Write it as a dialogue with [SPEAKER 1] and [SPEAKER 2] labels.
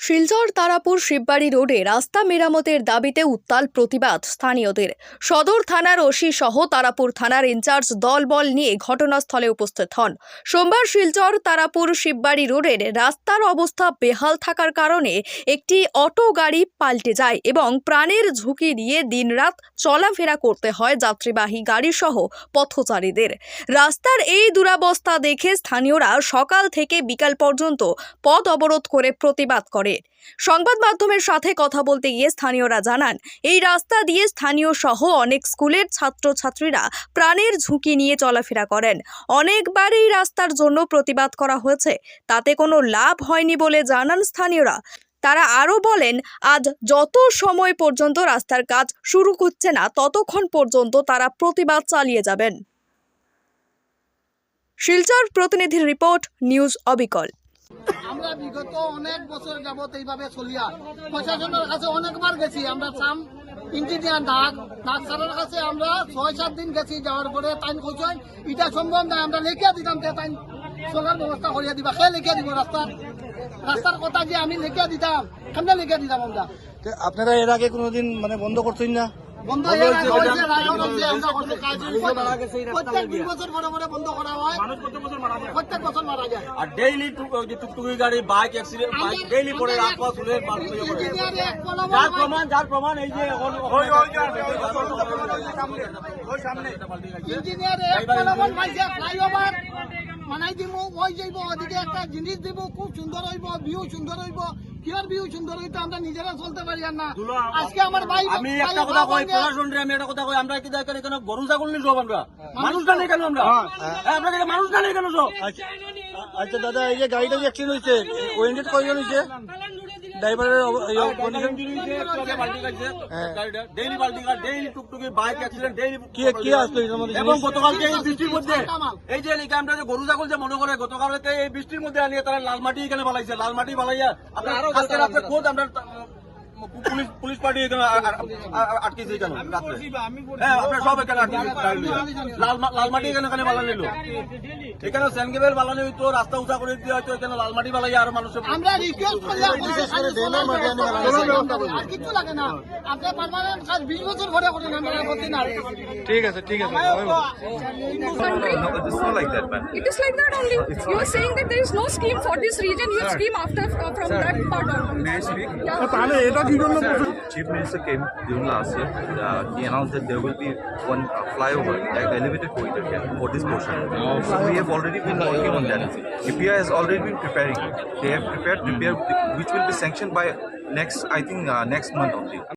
[SPEAKER 1] শিলচর তারাপুর শিববাড়ি রোডে রাস্তা মেরামতের দাবিতে উত্তাল প্রতিবাদ স্থানীয়দের। সদর থানার ওসি সহ তারাপুর থানার ইনচার্জ দলবল নিয়ে ঘটনাস্থলে উপস্থিত হন। সোমবার শিলচর তারাপুর শিববাড়ি রোডের রাস্তার অবস্থা বেহাল থাকার কারণে একটি অটো গাড়ি পাল্টে যায় এবং প্রাণের ঝুঁকি নিয়ে দিনরাত চলাফেরা করতে হয় যাত্রীবাহী গাড়িসহ পথচারীদের। রাস্তার এই দুরাবস্থা দেখে স্থানীয়রা সকাল থেকে বিকাল পর্যন্ত পথ অবরোধ করে প্রতিবাদ করে। সংবাদ মাধ্যমের সাথে কথা বলতে গিয়ে স্থানীয়রা জানান, এই রাস্তা দিয়ে স্থানীয় সহ অনেক স্কুলের ছাত্রছাত্রীরা প্রাণের ঝুঁকি নিয়ে চলাফেরা করেন। অনেকবার এই রাস্তার জন্য প্রতিবাদ করা হয়েছে। তাতে কোনো লাভ হয়নি বলে জানান স্থানীয়রা। তারা আরও বলেন, আজ যত সময় পর্যন্ত রাস্তার কাজ শুরু হচ্ছে না, ততক্ষণ পর্যন্ত তারা প্রতিবাদ চালিয়ে যাবেন। শিলচর প্রতিনিধির রিপোর্ট, নিউজ অবিকল।
[SPEAKER 2] আমরা বিগত অনেক বছর যাবত এইভাবে চলিয়া প্রশাসনের কাছে অনেকবার গেছি আমরা চাম ইঞ্জিনিয়ার ডাক ডাক স্যারের কাছে আমরা ছয় সাত দিন গেছি যাওয়ার পরে তাই কইছেন এটা সম্ভব না আমরা লিখিয়া দিতাম তে তাই চলার ব্যবস্থা করিয়া দিবা কে লিখিয়া দিব রাস্তার রাস্তার কথা যে আমি লিখিয়া দিতাম কেমনে লিখিয়া দিতাম আমরা?
[SPEAKER 3] তো আপনারা এর আগে কোনোদিন মানে বন্ধ করতেন না?
[SPEAKER 2] বন্ধ প্রত্যেক দুই বছর পরে পরে বন্ধ করা হয়। মারা যায়
[SPEAKER 4] আর ডেইলি যে টুকটুকি গাড়ি বাইক অ্যাক্সিডেন্ট বাইক ডেইলি পড়ে রাত পা চুলে বাস হয়ে পড়ে
[SPEAKER 2] ইঞ্জিনিয়ারে এক কলম
[SPEAKER 4] যার প্রমাণ যার প্রমাণ এই যে এখন-
[SPEAKER 2] ইঞ্জিনিয়ারে এক কলমত পাইছে ফ্লাইওভার বানাই দিব মই যাইব ওদিকে একটা জিনিস দিব খুব সুন্দর হইব ভিউ সুন্দর হইব কিয়র ভিউ সুন্দর হইতো আমরা নিজেরা চলতে পারি আর না আজকে আমার ভাই
[SPEAKER 4] আমি একটা কথা কই
[SPEAKER 2] ভাই
[SPEAKER 4] প্রশাসনরে আমি একটা কথা কই আমরা কি দেখেন এখানে গরু ছাগল নিয়ে সব আমরা মানুষ না নেই কেন আমরা? হ্যাঁ, মানুষ না নেই কেন সব?
[SPEAKER 3] আচ্ছা আচ্ছা দাদা এই যে গাড়িটা যে অ্যাক্সিডেন্ট হয়েছে ওয়েন্ডেড কয়জন হয়েছে? ড্রাইভারের কন্ডিশন
[SPEAKER 4] ডেইলি বাল্টি ডেইলি টুকটুকি বাইক অ্যাক্সিডেন্ট ডেইলি
[SPEAKER 3] কি কি আসলো
[SPEAKER 4] এবং গতকালকে এই বৃষ্টির মধ্যে এই যে এলাকা আমরা যে গরু ছাগল যে মনে করে গতকালকে এই বৃষ্টির মধ্যে আনিয়ে তারা লাল মাটি এখানে বালাইছে লাল মাটি বালাইয়া আপনার কালকে রাত্রে খোঁজ আমরা পুলিশ পুলিশ পার্টি আটকেছে কেন? রাত্রে। হ্যাঁ আপনার সব এখানে আটকে লাল মাটি এখানে এখানে বালানি নিল। এখানে সেনগেবেল বালানি হইতো রাস্তা উঁচা করে দিয়ে হয়তো এখানে লাল মাটি বালাইয়া আরো মানুষের
[SPEAKER 2] আমরা রিকোয়েস্ট করি আর কিছু লাগে না আপনি পারমানেন্ট কাজ বিশ বছর ধরে করেন আমরা আপত্তি না
[SPEAKER 3] ঠিক আছে ঠিক আছে
[SPEAKER 5] country?
[SPEAKER 6] No, it's not like that, man.
[SPEAKER 5] It is like that only. You are saying that there is no scheme for this region. You have scheme after uh, from that part onwards.
[SPEAKER 6] May I speak?
[SPEAKER 5] Yeah.
[SPEAKER 6] Chief Minister came during last year. Uh, he announced that there will be one uh, flyover, uh, elevated corridor here for this portion. So we have already been working on that. EPI has already been preparing. They have prepared, prepare, which will be sanctioned by next, I think, uh, next month only.